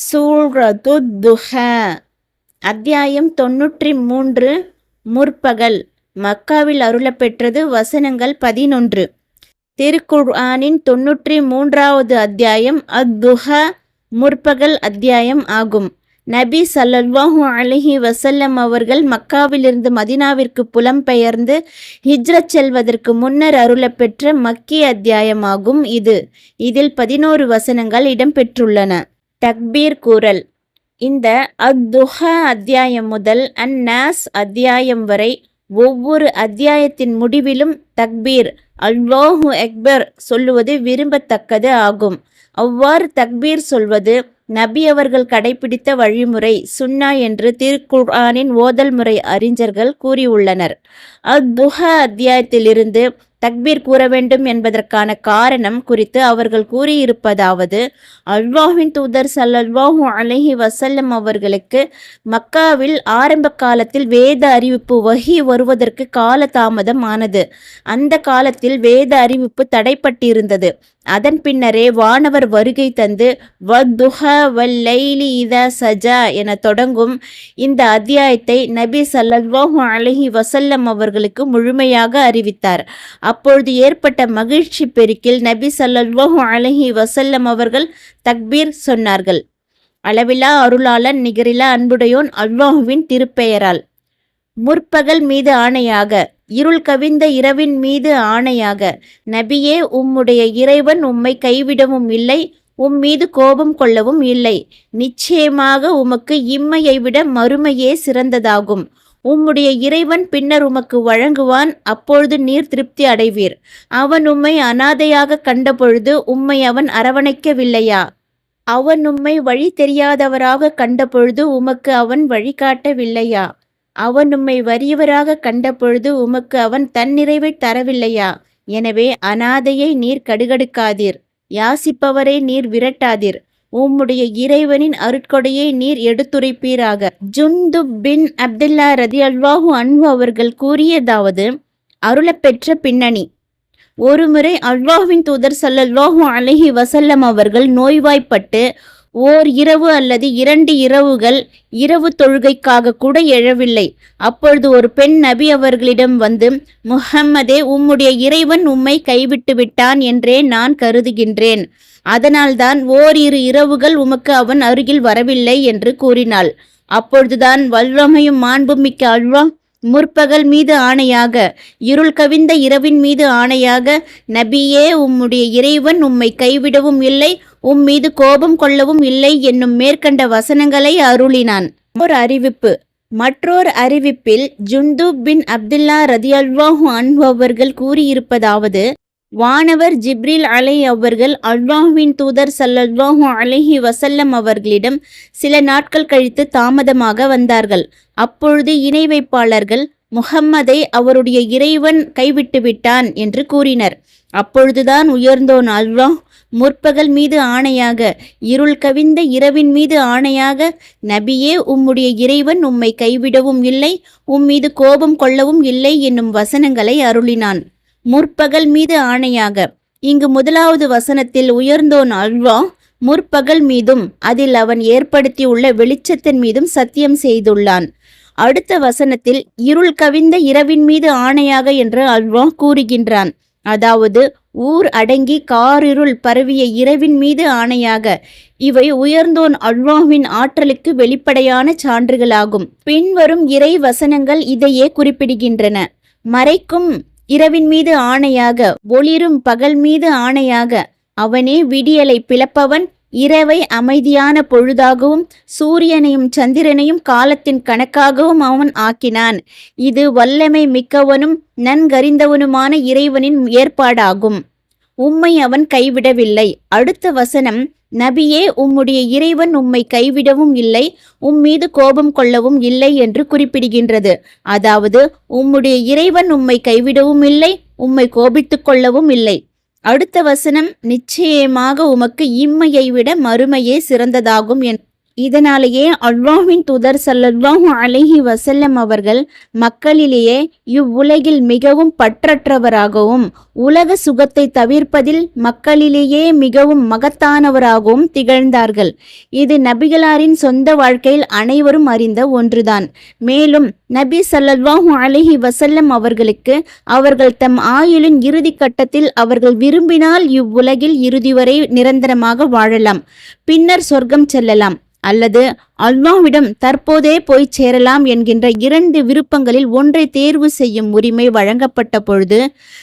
சூழது துஹ. அத்தியாயம் தொன்னூற்றி மூன்று முற்பகல். மக்காவில் அருளப்பெற்றது வசனங்கள் பதினொன்று. திருக்குர்ஆனின் தொன்னூற்றி மூன்றாவது அத்தியாயம் அத்துஹ முற்பகல் அத்தியாயம் ஆகும். நபி ஸல்லல்லாஹு அலஹி வசல்லம் அவர்கள் மக்காவிலிருந்து மதினாவிற்கு புலம்பெயர்ந்து ஹிஜ்ரத் செல்வதற்கு முன்னர் அருளப்பெற்ற மக்கிய அத்தியாயமாகும் இது. இதில் பதினோரு வசனங்கள் இடம்பெற்றுள்ளன. தக்பீர் கூறல். இந்த அத்துஹா அத்தியாயம் முதல் அந்நாஸ் அத்தியாயம் வரை ஒவ்வொரு அத்தியாயத்தின் முடிவிலும் தக்பீர் அல்வாஹு அக்பர் சொல்லுவது விரும்பத்தக்கது ஆகும். அவ்வாறு தக்பீர் சொல்வது நபி அவர்கள் கடைபிடித்த வழிமுறை சுன்னா என்று திருக்குர்ஆனின் ஓதல் முறை அறிஞர்கள் கூறியுள்ளனர். அத்துஹா அத்தியாயத்திலிருந்து தக்பீர் கூற வேண்டும் என்பதற்கான காரணம் குறித்து அவர்கள் கூறியிருப்பதாவது அல்வாஹின் தூதர் சல்லல்வாஹு அலஹி வசல்லம் அவர்களுக்கு மக்காவில் ஆரம்ப காலத்தில் வேத அறிவிப்பு வகி வருவதற்கு கால தாமதம் ஆனது. அந்த காலத்தில் வேத அறிவிப்பு தடைப்பட்டிருந்தது. அதன் பின்னரே வானவர் வருகை தந்து வத்துஹ வல்லைலி இதா சஜா என தொடங்கும் இந்த அத்தியாயத்தை நபி சல்லல்லாஹு அலஹி வசல்லம் அவர்களுக்கு முழுமையாக அறிவித்தார். அப்பொழுது ஏற்பட்ட மகிழ்ச்சி பெருக்கில் நபி சல்லல்லாஹு அலஹி வசல்லம் அவர்கள் தக்பீர் சொன்னார்கள் அளவிலா அருளாளன் நிகரிலா அன்புடையோன் அல்லாஹுவின் திருப்பெயரால். முற்பகல் மீது ஆணையாக இருள் கவிந்த இரவின் மீது ஆணையாக நபியே உம்முடைய இறைவன் உம்மை கைவிடவும் இல்லை உம் மீது கோபம் கொள்ளவும் இல்லை. நிச்சயமாக உமக்கு இம்மையை விட மறுமையே சிறந்ததாகும். உம்முடைய இறைவன் பின்னர் உமக்கு வழங்குவான் அப்பொழுது நீர் திருப்தி அடைவீர். அவன் உம்மை அனாதையாக கண்டபொழுது உம்மை அவன் அரவணைக்கவில்லையா? அவன் உம்மை வழி தெரியாதவராக கண்டபொழுது உமக்கு அவன் வழிகாட்டவில்லையா? அவன் உம்மை வறியவராக கண்டபொழுது உமக்கு அவன் தன்னிறைவை தரவில்லையா? எனவே அனாதையை நீர் கடுகடுக்காதீர். யாசிப்பவரை நீர் விரட்டாதீர். உம்முடைய இறைவனின் அருட்கொடையை நீர் எடுத்துரைப்பீராக. ஜுந்து பின் அப்துல்லா ரதி அல்வாஹு அன்பு அவர்கள் கூறியதாவது அருளப்பெற்ற பின்னணி. ஒருமுறை அல்வாஹுவின் தூதர் சல்லல்லாஹு அலஹி வசல்லம் அவர்கள் நோய்வாய்ப்பட்டு ஓர் இரவு அல்லது இரண்டு இரவுகள் இரவு தொழுகைக்காக கூட எழவில்லை. அப்பொழுது ஒரு பெண் நபி அவர்களிடம் வந்து முஹம்மதே உம்முடைய இறைவன் உம்மை கைவிட்டு விட்டான் என்றே நான் கருதுகின்றேன். அதனால்தான் ஓரிரு இரவுகள் உமக்கு அவன் அருகில் வரவில்லை என்று கூறினாள். அப்பொழுதுதான் வல்லமையும் மாண்பும் மிக்க அல்வா முற்பகல் மீது ஆணையாக இருள் கவிந்த இரவின் மீது ஆணையாக நபியே உம்முடைய இறைவன் உம்மை கைவிடவும் இல்லை உம் மீது கோபம் கொள்ளவும் இல்லை என்னும் மேற்கண்ட வசனங்களை அருளினான். ஒரு அறிவிப்பு. மற்றொரு அறிவிப்பில் ஜுந்து பின் அப்துல்லா ரதியல்வாஹு அன்பு அவர்கள் கூறியிருப்பதாவது வானவர் ஜிப்ரில் அலை அவர்கள் அல்வாஹுவின் தூதர் சல்லல்வாஹு அலைஹி வசல்லம் அவர்களிடம் சில நாட்கள் கழித்து தாமதமாக வந்தார்கள். அப்பொழுது இணை வைப்பாளர்கள் முகம்மதை அவருடைய இறைவன் கைவிட்டு விட்டான் என்று கூறினர். அப்பொழுதுதான் உயர்ந்தோன் அல்வாஹ் முற்பகல் மீது ஆணையாக இருள் கவிந்த இரவின் மீது ஆணையாக நபியே உம்முடைய இறைவன் உம்மை கைவிடவும் இல்லை உம் மீது கோபம் கொள்ளவும் இல்லை என்னும் வசனங்களை அருளினான். முற்பகல் மீது ஆணையாக இங்கு முதலாவது வசனத்தில் உயர்ந்தோன் அல்வா முற்பகல் மீதும் அதில் அவன் ஏற்படுத்தியுள்ள வெளிச்சத்தின் மீதும் சத்தியம் செய்துள்ளான். அடுத்த வசனத்தில் இருள் கவிந்த இரவின் மீது ஆணையாக என்று அல்வா கூறுகின்றான். அதாவது ஊர் அடங்கி காரிருள் பரவிய இரவின் மீது ஆணையாக. இவை உயர்ந்தோன் அல்வாவின் ஆற்றலுக்கு வெளிப்படையான சான்றுகளாகும். பின்வரும் இறை வசனங்கள் இதையே குறிப்பிடுகின்றன. மறைக்கும் இரவின் மீது ஆணையாக ஒளிரும் பகல் மீது ஆணையாக அவனே விடியலை பிளப்பவன் இரவை அமைதியான பொழுதாகவும் சூரியனையும் சந்திரனையும் காலத்தின் கணக்காகவும் அவன் ஆக்கினான். இது வல்லமை மிக்கவனும் நன்கறிந்தவனுமான இறைவனின் ஏற்பாடாகும். உம்மை அவன் கைவிடவில்லை. அடுத்த வசனம் நபியே உம்முடைய இறைவன் உம்மை கைவிடவும் இல்லை உம் மீது கோபம் கொள்ளவும் இல்லை என்று குறிப்பிடுகின்றது. அதாவது உம்முடைய இறைவன் உம்மை கைவிடவும் இல்லை உம்மை கோபித்துக் கொள்ளவும் இல்லை. அடுத்த வசனம் நிச்சயமாக உமக்கு இம்மையை விட மறுமையே சிறந்ததாகும் என் இதனாலேயே அல்லாஹ்வின் தூதர் ஸல்லல்லாஹு அலைஹி வசல்லம் அவர்கள் மக்களிலேயே இவ்வுலகில் மிகவும் பற்றற்றவராகவும் உலக சுகத்தை தவிர்ப்பதில் மக்களிலேயே மிகவும் மகத்தானவராகவும் திகழ்ந்தார்கள். இது நபிகளாரின் சொந்த வாழ்க்கையில் அனைவரும் அறிந்த ஒன்றுதான். மேலும் நபி ஸல்லல்லாஹு அலைஹி வசல்லம் அவர்களுக்கு அவர்கள் தம் ஆயுளின் இறுதி கட்டத்தில் அவர்கள் விரும்பினால் இவ்வுலகில் இறுதி வரை நிரந்தரமாக வாழலாம். பின்னர் சொர்க்கம் செல்லலாம். அல்லது அல்லாஹ்விடம் தற்போதே போய் சேரலாம் என்கின்ற இரண்டு விருப்பங்களில் ஒன்றை தேர்வு செய்யும் உரிமை வழங்கப்பட்ட பொழுது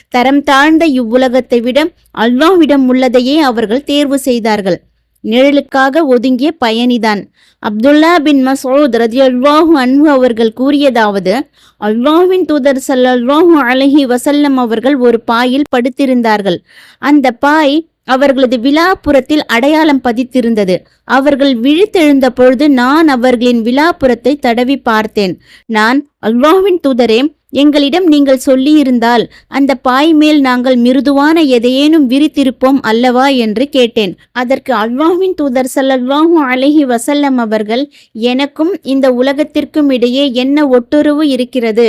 தரம் தாழ்ந்த இவ்வுலகத்தை விட அல்லாஹ்விடம் உள்ளதையே அவர்கள் தேர்வு செய்தார்கள். நிழலுக்காக ஒதுங்கிய பயணிதான். அப்துல்லா பின் மசோத் ரதி அல்வாஹு அன்பு அவர்கள் கூறியதாவது அல்வாஹின் தூதர் அல்வாஹு அலைஹி வசல்லம் அவர்கள் ஒரு பாயில் படுத்திருந்தார்கள். அந்த பாய் அவர்களது விழாப்புறத்தில் அடையாளம் பதித்திருந்தது. அவர்கள் விழித்தெழுந்த பொழுது நான் அவர்களின் விழாப்புறத்தை தடவி பார்த்தேன். நான் அல்வாவின் தூதரே எங்களிடம் நீங்கள் சொல்லியிருந்தால் அந்த பாய் மேல் நாங்கள் மிருதுவான எதையேனும் விரித்திருப்போம் அல்லவா என்று கேட்டேன். அதற்கு அல்வாவின் தூதர் ஸல்லல்லாஹு அலைஹி வசல்லம் அவர்கள் எனக்கும் இந்த உலகத்திற்கும் இடையே என்ன ஒட்டுறவு இருக்கிறது?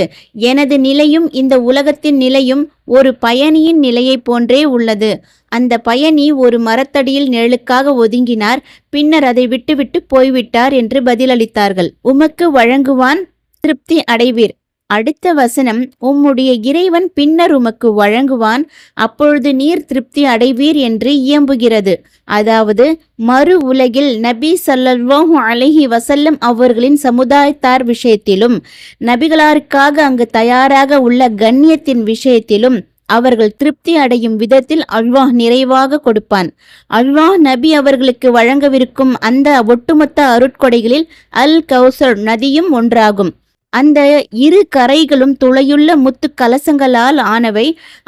எனது நிலையும் இந்த உலகத்தின் நிலையும் ஒரு பயணியின் நிலையைப் போன்றே உள்ளது. அந்த பயணி ஒரு மரத்தடியில் நிழலுக்காக ஒதுங்கினார் பின்னர் அதை விட்டுவிட்டு போய்விட்டார் என்று பதிலளித்தார்கள். உமக்கு வழங்குவான் திருப்தி அடைவீர். அடுத்த வசனம் உம்முடைய இறைவன் பின்னர் உமக்கு வழங்குவான் அப்பொழுது நீர் திருப்தி அடைவீர் என்று இயம்புகிறது. அதாவது மறு உலகில் நபி சல்லல்லாஹு அலஹி வசல்லம் அவர்களின் சமுதாயத்தார் விஷயத்திலும் நபிகளாருக்காக அங்கு தயாராக உள்ள கண்ணியத்தின் விஷயத்திலும் அவர்கள் திருப்தி அடையும் விதத்தில் அல்வாஹ் நிறைவாக கொடுப்பான். அல்வாஹ் நபி அவர்களுக்கு வழங்கவிருக்கும் அந்த ஒட்டுமொத்த அருட்கொடைகளில் அல் கௌசர் நதியும் ஒன்றாகும். அந்த இரு கரைகளும் துளையுள்ள முத்து கலசங்களால் ஆனவை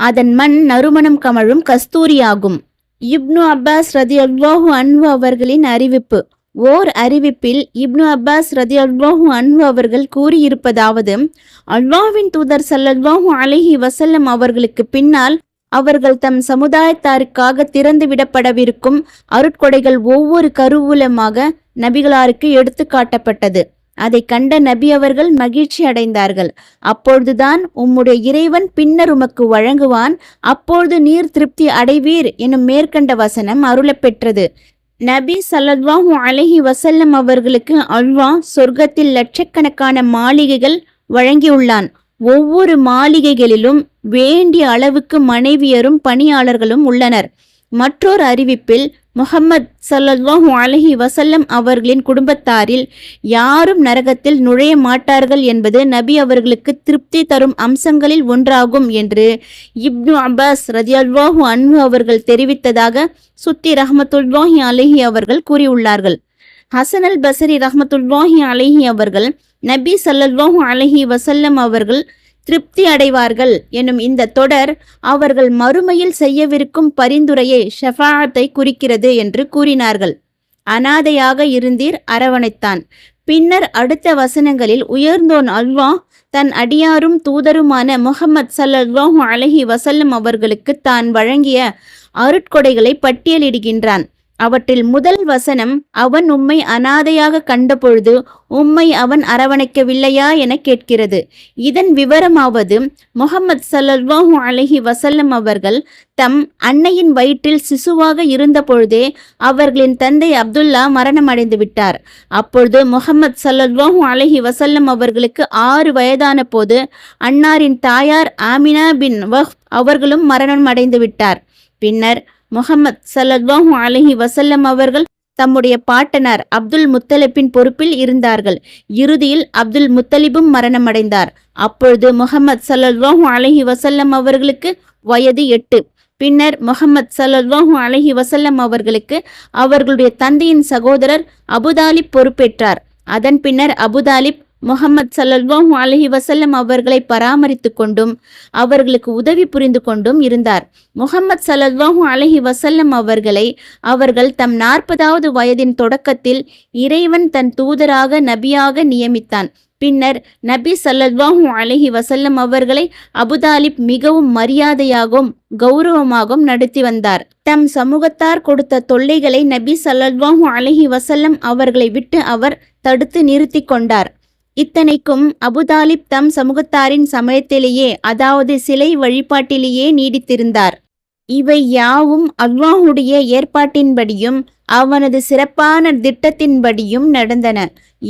அதன் மண் நறுமணம் கமழும் கஸ்தூரியாகும். இப்னு அப்பாஸ் ரதி அல்வாஹு அன்பு அவர்களின் அறிவிப்பு. ஓர் அறிவிப்பில் இப்னு அப்பாஸ் ரதி அல்வாஹு அன்பு அவர்கள் கூறியிருப்பதாவது அல்வாவின் தூதர் சல்லல்வாஹு அலஹி வசல்லம் அவர்களுக்கு பின்னால் அவர்கள் தம் சமுதாயத்தாருக்காக திறந்து விடப்படவிருக்கும் அருட்கொடைகள் ஒவ்வொரு கருவூலமாக நபிகளாருக்கு எடுத்து காட்டப்பட்டது. அதை கண்ட நபி அவர்கள் மகிழ்ச்சி அடைந்தார்கள். அப்பொழுதுதான் உம்முடைய இறைவன் பின்னர் உமக்கு வழங்குவான். அப்பொழுது நீர் திருப்தி அடைவீர் எனும் மேற்கண்ட வசனம் அருளப்பெற்றது. நபி சல்லத்வாஹு அலஹி வசல்லம் அவர்களுக்கு அல்வா சொர்க்கத்தில் லட்சக்கணக்கான மாளிகைகள் வழங்கியுள்ளான். ஒவ்வொரு மாளிகைகளிலும் வேண்டிய அளவுக்கு மனைவியரும் பணியாளர்களும் உள்ளனர். மற்றொரு அறிவிப்பில் முகம்மத் சல்லல்லாஹு அலஹி வசல்லம் அவர்களின் குடும்பத்தாரில் யாரும் நரகத்தில் நுழைய மாட்டார்கள் என்பது நபி அவர்களுக்கு திருப்தி தரும் அம்சங்களில் ஒன்றாகும் என்று இப்னு அப்பாஸ் ரஜியல்வாஹு அன்பு அவர்கள் தெரிவித்ததாக சுத்தி ரஹமத்துல்வாஹி அலஹி அவர்கள் கூறியுள்ளார்கள். ஹசன் அல் பசரி ரஹமத்துல்வாஹி அலஹி அவர்கள் நபி ஸல்லல்லாஹு அலஹி வசல்லம் அவர்கள் திருப்தி அடைவார்கள் எனும் இந்த தொடர் அவர்கள் மறுமையில் செய்யவிருக்கும் பரிந்துரையை ஷஃபாஅத்தை குறிக்கிறது என்று கூறினார்கள். அனாதையாக இருந்தீர் அரவணைத்தான். பின்னர் அடுத்த வசனங்களில் உயர்ந்தோன் அல்வாஹ் தன் அடியாரும் தூதருமான முகமது ஸல்லல்லாஹு அலஹி வசல்லம் அவர்களுக்கு தான் வழங்கிய அருட்கொடைகளை பட்டியலிடுகின்றான். அவற்றில் முதல் வசனம் அவன் உம்மை அனாதையாக கண்டபொழுது உம்மை அவன் அரவணைக்கவில்லையா? என கேட்கிறது. இதன் விவரமாவது முகமது ஸல்லல்லாஹு அலஹி வசல்லம் அவர்கள் தம் அன்னையின் வயிற்றில் சிசுவாக இருந்தபொழுதே அவர்களின் தந்தை அப்துல்லா மரணமடைந்து விட்டார். அப்பொழுது முகமது ஸல்லல்லாஹு அலஹி வசல்லம் அவர்களுக்கு ஆறு வயதான போது அன்னாரின் தாயார் ஆமினா பின் வஹ் அவர்களும் மரணம் அடைந்து விட்டார். பின்னர் முகமது ஸல்லல்லாஹு அலஹி வசல்லம் அவர்கள் தம்முடைய பாட்டனார் அப்துல் முத்தலிப்பின் பொறுப்பில் இருந்தார்கள். இறுதியில் அப்துல் முத்தலிபும் மரணமடைந்தார். அப்பொழுது முகமது ஸல்லல்லாஹு அலஹி வசல்லம் அவர்களுக்கு வயது எட்டு. பின்னர் முகமது சல்லாஹு அலஹி வசல்லம் அவர்களுக்கு அவர்களுடைய தந்தையின் சகோதரர் அபுதாலிப் பொறுப்பேற்றார். அதன் பின்னர் அபுதாலிப் முகமது சல்லல்வாஹு அலஹி வசல்லம் அவர்களை பராமரித்து கொண்டும் அவர்களுக்கு உதவி புரிந்து கொண்டும் இருந்தார். முகமது சல்லல்வாஹு அலஹி வசல்லம் அவர்களை அவர்கள் தம் நாற்பதாவது வயதின் தொடக்கத்தில் இறைவன் தன் தூதராக நபியாக நியமித்தான். பின்னர் நபி ஸல்லல்லாஹு அலஹி வசல்லம் அவர்களை அபுதாலிப் மிகவும் மரியாதையாகவும் கௌரவமாகவும் நடத்தி வந்தார். தம் சமூகத்தார் கொடுத்த தொல்லைகளை நபி ஸல்லல்லாஹு அலஹி வசல்லம் அவர்களை விட்டு அவர் தடுத்து நிறுத்தி கொண்டார். இத்தனைக்கும் அபுதாலிப் தம் சமூகத்தாரின் சமயத்திலேயே அதாவது சிலை வழிபாட்டிலேயே நீடித்திருந்தார். இவை யாவும் அல்லாஹுடைய ஏற்பாட்டின்படியும் அவனது சிறப்பான திட்டத்தின்படியும் நடந்தன.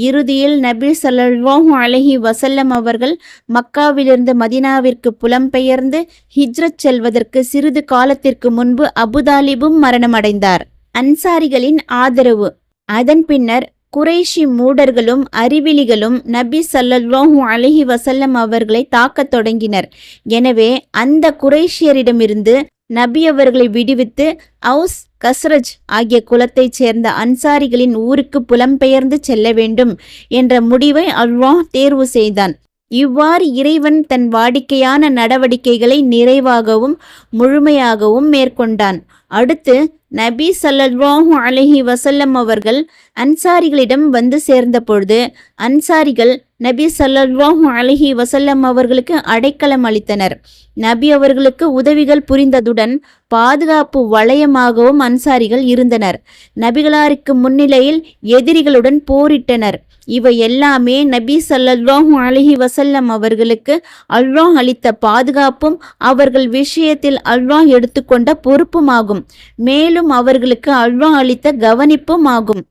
இறுதியில் நபி ஸல்லல்லாஹு அலஹி வசல்லம் அவர்கள் மக்காவிலிருந்து மதினாவிற்கு புலம்பெயர்ந்து ஹிஜ்ரத் செல்வதற்கு சிறிது காலத்திற்கு முன்பு அபுதாலிபும் மரணமடைந்தார். அன்சாரிகளின் ஆதரவு. அதன் பின்னர் குறைஷி மூடர்களும் அறிவிலிகளும் நபி சல்லல்லாஹூ அலஹி வசல்லம் அவர்களை தாக்கத் தொடங்கினர். எனவே அந்த குறைஷியரிடமிருந்து நபி அவர்களை விடுவித்து அவுஸ் கஸ்ரஜ் ஆகிய குலத்தைச் சேர்ந்த அன்சாரிகளின் ஊருக்கு புலம்பெயர்ந்து செல்ல வேண்டும் என்ற முடிவை அல்வாஹ் தேர்வு செய்தான். இவ்வாறு இறைவன் தன் வாடிக்கையான நடவடிக்கைகளை நிறைவாகவும் முழுமையாகவும் மேற்கொண்டான். அடுத்து நபி ஸல்லல்லாஹு அலஹி வசல்லம் அவர்கள் அன்சாரிகளிடம் வந்து சேர்ந்த பொழுது அன்சாரிகள் நபி ஸல்லல்லாஹு அலஹி வசல்லம் அவர்களுக்கு அடைக்கலம் அளித்தனர். நபி அவர்களுக்கு உதவிகள் புரிந்ததுடன் பாதுகாப்பு வளையமாகவும் அன்சாரிகள் இருந்தனர். நபிகளாருக்கு முன்னிலையில் எதிரிகளுடன் போரிட்டனர். இவை எல்லாமே நபி ஸல்லல்லாஹு அலஹி வசல்லம் அவர்களுக்கு அல்லாஹ் அளித்த பாதுகாப்பும் அவர்கள் விஷயத்தில் அல்லாஹ் எடுத்துக்கொண்ட பொறுப்புமாகும். மேலும் அவர்களுக்கு அல்வா அளித்த கவனிப்பும் ஆகும்.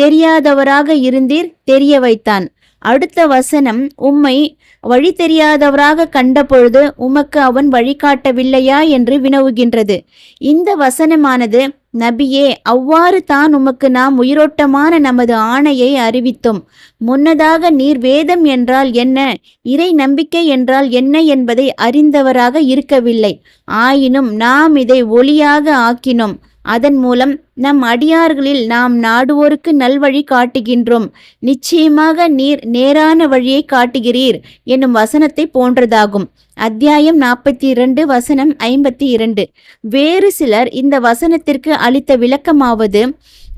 தெரியாதவராக இருந்தீர் தெரிய வைத்தான். அடுத்த வசனம் உம்மை வழி தெரியாதவராக கண்டபொழுது உமக்கு அவன் வழிகாட்டவில்லையா என்று வினவுகின்றது. இந்த வசனமானது நபியே அவ்வாறு தான் உமக்கு நாம் உயிரோட்டமான நமது ஆணையை அறிவித்தோம். முன்னதாக நீர் வேதம் என்றால் என்ன? இறை நம்பிக்கை என்றால் என்ன என்பதை அறிந்தவராக இருக்கவில்லை. ஆயினும் நாம் இதை ஒளியாக ஆக்கினோம். அதன் மூலம் நம் அடியார்களில் நாம் நாடுவோருக்கு நல்வழி காட்டுகின்றோம். நிச்சயமாக நீர் நேரான வழியை காட்டுகிறீர் என்னும் வசனத்தை போன்றதாகும். அத்தியாயம் நாற்பத்தி இரண்டு வசனம் ஐம்பத்தி இரண்டு வேறு சிலர் இந்த வசனத்திற்கு அளித்த விளக்கமாவது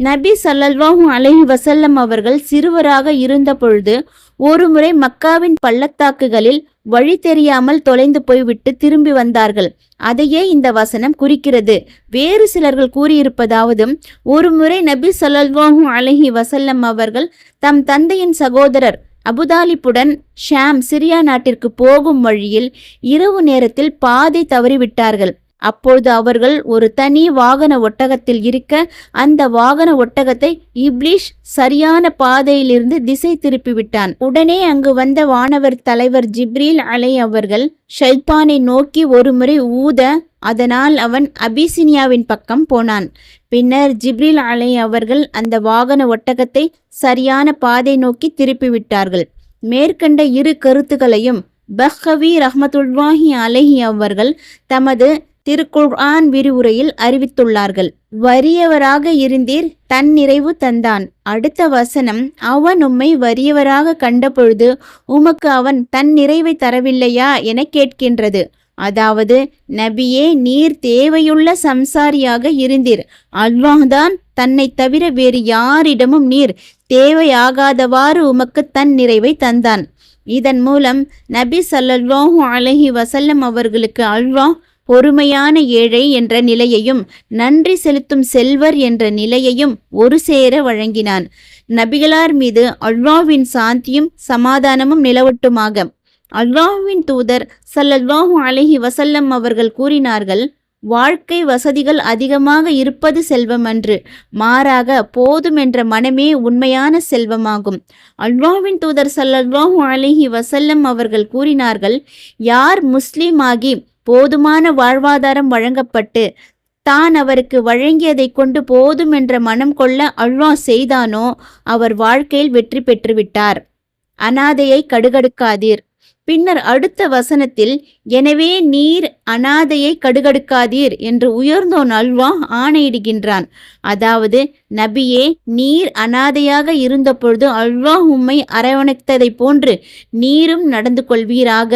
நபி சல்லல்வாஹும் அலஹி வசல்லம் அவர்கள் சிறுவராக இருந்த பொழுது ஒருமுறை மக்காவின் பள்ளத்தாக்குகளில் வழி தெரியாமல் தொலைந்து போய்விட்டு திரும்பி வந்தார்கள். அதையே இந்த வசனம் குறிக்கிறது. வேறு சிலர்கள் கூறியிருப்பதாவது ஒருமுறை நபி ஸல்லல்லாஹு அலஹி வசல்லம் அவர்கள் தம் தந்தையின் சகோதரர் அபுதாலிப்புடன் ஷாம் சிரியா நாட்டிற்கு போகும் வழியில் இரவு நேரத்தில் பாதை தவறிவிட்டார்கள். அப்பொழுது அவர்கள் ஒரு தனி வாகன ஒட்டகத்தில் இருக்க அந்த வாகன ஒட்டகத்தை இப்ளிஷ் சரியான பாதையிலிருந்து திசை திருப்பிவிட்டான். உடனே அங்கு வந்த வானவர் தலைவர் ஜிப்ரீல் அலை அவர்கள் ஷைத்தானை நோக்கி ஒருமுறை ஊத அதனால் அவன் அபிசினியாவின் பக்கம் போனான். பின்னர் ஜிப்ரில் அலை அவர்கள் அந்த வாகன ஒட்டகத்தை சரியான பாதை நோக்கி திருப்பிவிட்டார்கள். மேற்கண்ட இரு கருத்துகளையும் பஹ்கவி ரஹமத்துல்வாஹி அலஹி அவர்கள் தமது திருக்குர்ஆன் விரிவுரையில் அறிவித்துள்ளார்கள். வறியவராக இருந்தீர் தன் நிறைவு தந்தான். அடுத்த வசனம் அவன் உம்மை வறியவராக கண்டபொழுது உமக்கு அவன் தன் நிறைவை தரவில்லையா? என கேட்கின்றது. அதாவது நபியே நீர் தேவையுள்ள சம்சாரியாக இருந்தீர். அல்வாஹ்தான் தன்னை தவிர வேறு யாரிடமும் நீர் தேவையாகாதவாறு உமக்கு தன் நிறைவை தந்தான். இதன் மூலம் நபி ஸல்லல்லாஹு அலஹி வசல்லம் அவர்களுக்கு அல்வாஹ் பொறுமையான ஏழை என்ற நிலையையும் நன்றி செலுத்தும் செல்வர் என்ற நிலையையும் ஒரு சேர வழங்கினான். நபிகளார் மீது அல்வாவின் சாந்தியும் சமாதானமும் நிலவட்டுமாக. அல்வாவின் தூதர் சல்லல்வாஹு அலைஹி வசல்லம் அவர்கள் கூறினார்கள் வாழ்க்கை வசதிகள் அதிகமாக இருப்பது செல்வமன்று மாறாக போதும் என்ற மனமே உண்மையான செல்வமாகும். அல்வாவின் தூதர் சல்லல்வாஹு அலைஹி வசல்லம் அவர்கள் கூறினார்கள் யார் முஸ்லீம் ஆகி போதுமான வாழ்வாதாரம் வழங்கப்பட்டு தான் அவருக்கு வழங்கியதைக் கொண்டு போதும் என்ற மனம் கொள்ள அல்வா செய்தானோ அவர் வாழ்க்கையில் வெற்றி பெற்றுவிட்டார். அனாதையை கடுகடுக்காதீர். பின்னர் அடுத்த வசனத்தில் எனவே நீர் அனாதையை கடுகடுக்காதீர் என்று உயர்ந்தோன் அல்வா ஆணையிடுகின்றான். அதாவது நபியே நீர் அனாதையாக இருந்தபொழுது அல்வா உம்மை அரவணைத்ததைப் போன்று நீரும் நடந்து கொள்வீராக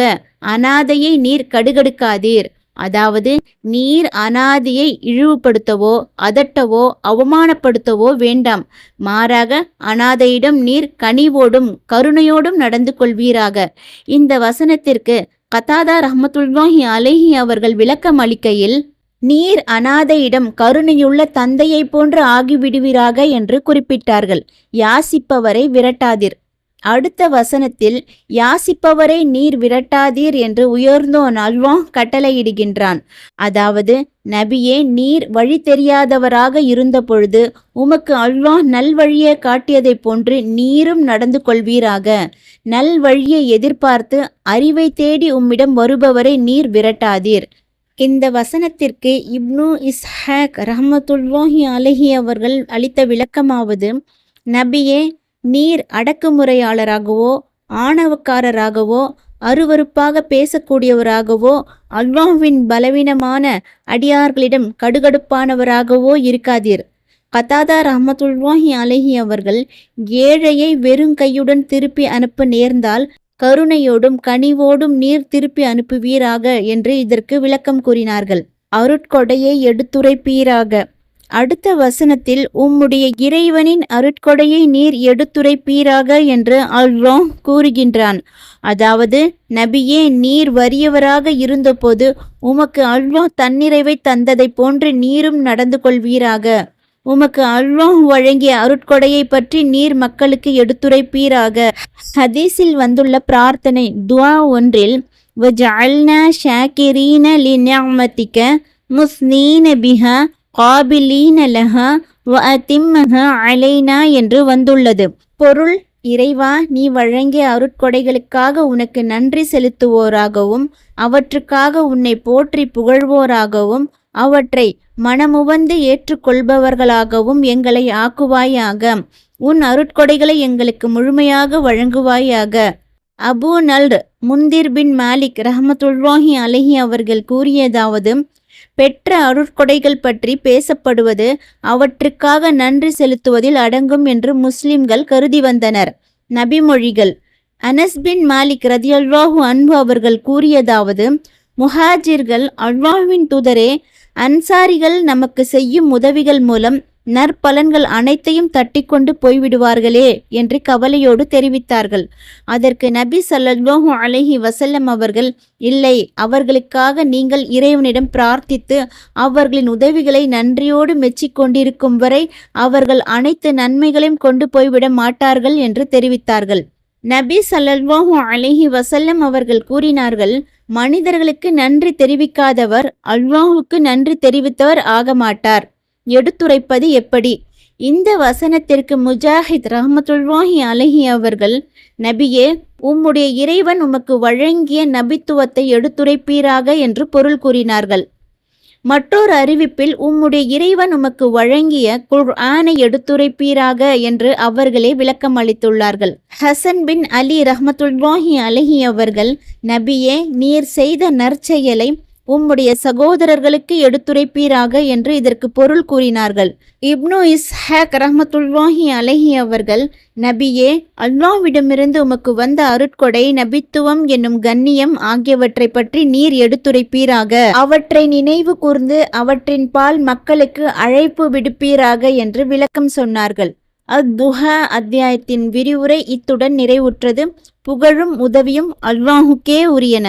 அனாதையை நீர் கடுகடுக்காதீர். அதாவது நீர் அனாதியை இழிவுபடுத்தவோ அதட்டவோ அவமானப்படுத்தவோ வேண்டாம். மாறாக அனாதையிடம் நீர் கனிவோடும் கருணையோடும் நடந்து கொள்வீராக. இந்த வசனத்திற்கு கதாதா ரஹமத்துல்லாஹி அலேஹி அவர்கள் விளக்கம் அளிக்கையில் நீர் அனாதையிடம் கருணையுள்ள தந்தையைப் போன்று ஆகிவிடுவீராக என்று குறிப்பிட்டார்கள். யாசிப்பவரை விரட்டாதீர். அடுத்த வசனத்தில் யாசிப்பவரை நீர் விரட்டாதீர் என்று உயர்ந்தோன் அல்வா? கட்டளையிடுகின்றான். அதாவது நபியே நீர் வழி தெரியாதவராக இருந்தபொழுது உமக்கு அல்வா நல்வழியை காட்டியதைப் போன்று நீரும் நடந்து கொள்வீராக. நல்வழியை எதிர்பார்த்து அறிவை தேடி உம்மிடம் வருபவரை நீர் விரட்டாதீர். இந்த வசனத்திற்கு இப்னு இஸ்ஹாக் ரஹமத்துல்வாஹி அலஹி அவர்கள் அளித்த விளக்கமாவது நபியே நீர் அடக்குமுறையாளராகவோ ஆணவக்காரராகவோ அருவருப்பாக பேசக்கூடியவராகவோ அல்லாஹ்வின் பலவீனமான அடியார்களிடம் கடுகடுப்பானவராகவோ இருக்காதீர். கதாதா ரஹமத்துல்வாஹி அலஹி அவர்கள் ஏழையை வெறும் கையுடன் திருப்பி அனுப்ப நேர்ந்தால் கருணையோடும் கனிவோடும் நீர் திருப்பி அனுப்புவீராக என்று இதற்கு விளக்கம் கூறினார்கள். அருட்கொடையை எடுத்துரைப்பீராக. அடுத்த வசனத்தில் உம்முடைய இறைவனின் அருட்கொடையை நீர் எடுத்துரைப்பீராக என்று அல்ரோங் கூறுகின்றான். அதாவது நபியே நீர் வறியவராக இருந்தபோது உமக்கு அல்வா தன்னிறைவை தந்ததைப் போன்று நீரும் நடந்து கொள்வீராக. உமக்கு அல்வாஹ் வழங்கிய அருட்கொடையை பற்றி நீர் மக்களுக்கு எடுத்துரைப்பீராக. ஹதீஸில் வந்துள்ள பிரார்த்தனை துவா ஒன்றில் வஜஅல்னா ஷாக்கிரீன லிநிஅமதிக முஸ்னீன பிஹா காபிலீனலஹா வ அத்திம்மஹா அலைனா என்று வந்துள்ளது. பொருள் இறைவா நீ வழங்கிய அருட்கொடைகளுக்காக உனக்கு நன்றி செலுத்துவோராகவும் அவற்றுக்காக உன்னை போற்றி புகழ்வோராகவும் அவற்றை மனமுவந்து ஏற்றுக்கொள்பவர்களாகவும் எங்களை ஆக்குவாயாக. உன் அருட்கொடைகளை எங்களுக்கு முழுமையாக வழங்குவாயாக. அபு நல்ர் முந்திர் பின் மாலிக் ரஹமத்துல்லாஹி அலஹி அவர்கள் கூறியதாவது பெற்ற அருட்கொடைகள் பற்றி பேசப்படுவது அவற்றுக்காக நன்றி செலுத்துவதில் அடங்கும் என்று முஸ்லிம்கள் கருதி வந்தனர். நபிமொழிகள். அனஸ் பின் மாலிக் ரதியல்வாஹு அன்பு அவர்கள் கூறியதாவது முஹாஜிர்கள் அல்வாஹுவின் தூதரே அன்சாரிகள் நமக்கு செய்யும் உதவிகள் மூலம் நற்பலன்கள் அனைத்தையும் தட்டிக்கொண்டு போய்விடுவார்களே என்று கவலையோடு தெரிவித்தார்கள். அதற்கு நபி சல்லல்லாஹு அலைஹி வசல்லம் அவர்கள் இல்லை அவர்களுக்காக நீங்கள் இறைவனிடம் பிரார்த்தித்து அவர்களின் உதவிகளை நன்றியோடு மெச்சிக்கொண்டிருக்கும் வரை அவர்கள் அனைத்து நன்மைகளையும் கொண்டு போய்விட மாட்டார்கள் என்று தெரிவித்தார்கள். நபி சல்லல்லாஹு அலைஹி வசல்லம் அவர்கள் கூறினார்கள் மனிதர்களுக்கு நன்றி தெரிவிக்காதவர் அல்வாஹுக்கு நன்றி தெரிவித்தவர் ஆக மாட்டார் எடுத்துரைப்பது எப்படி? இந்த வசனத்திற்கு முஜாஹித் ரஹமத்துல்வாஹி அலஹி அவர்கள் நபியே உம்முடைய இறைவன் உமக்கு வழங்கிய நபித்துவத்தை எடுத்துரைப்பீராக என்று பொருள் கூறினார்கள். மற்றொரு அறிவிப்பில் உம்முடைய இறைவன் உமக்கு வழங்கிய குர்ஆனை எடுத்துரைப்பீராக என்று அவர்களே விளக்கம் அளித்துள்ளார்கள். ஹசன் பின் அலி ரஹமத்துல்வாஹி அலஹி அவர்கள் நபியே நீர் செய்த நற்செயலை உம்முடைய சகோதரர்களுக்கு எடுத்துரைப்பீராக என்று இதற்கு பொருள் கூறினார்கள். இப்னு இஸ்ஹாக் ரஹமத்துல்லாஹி அலஹி அவர்கள் நபியே அல்லாவிடமிருந்து உமக்கு வந்த அருட்கொடை நபித்துவம் என்னும் கண்ணியம் ஆகியவற்றை பற்றி நீர் எடுத்துரைப்பீராக. அவற்றை நினைவு கூர்ந்து அவற்றின் பால் மக்களுக்கு அழைப்பு விடுப்பீராக என்று விளக்கம் சொன்னார்கள். அத்துஹா அத்தியாயத்தின் விரிவுரை இத்துடன் நிறைவுற்றது. புகழும் உதவியும் அல்வாஹுக்கே உரியன.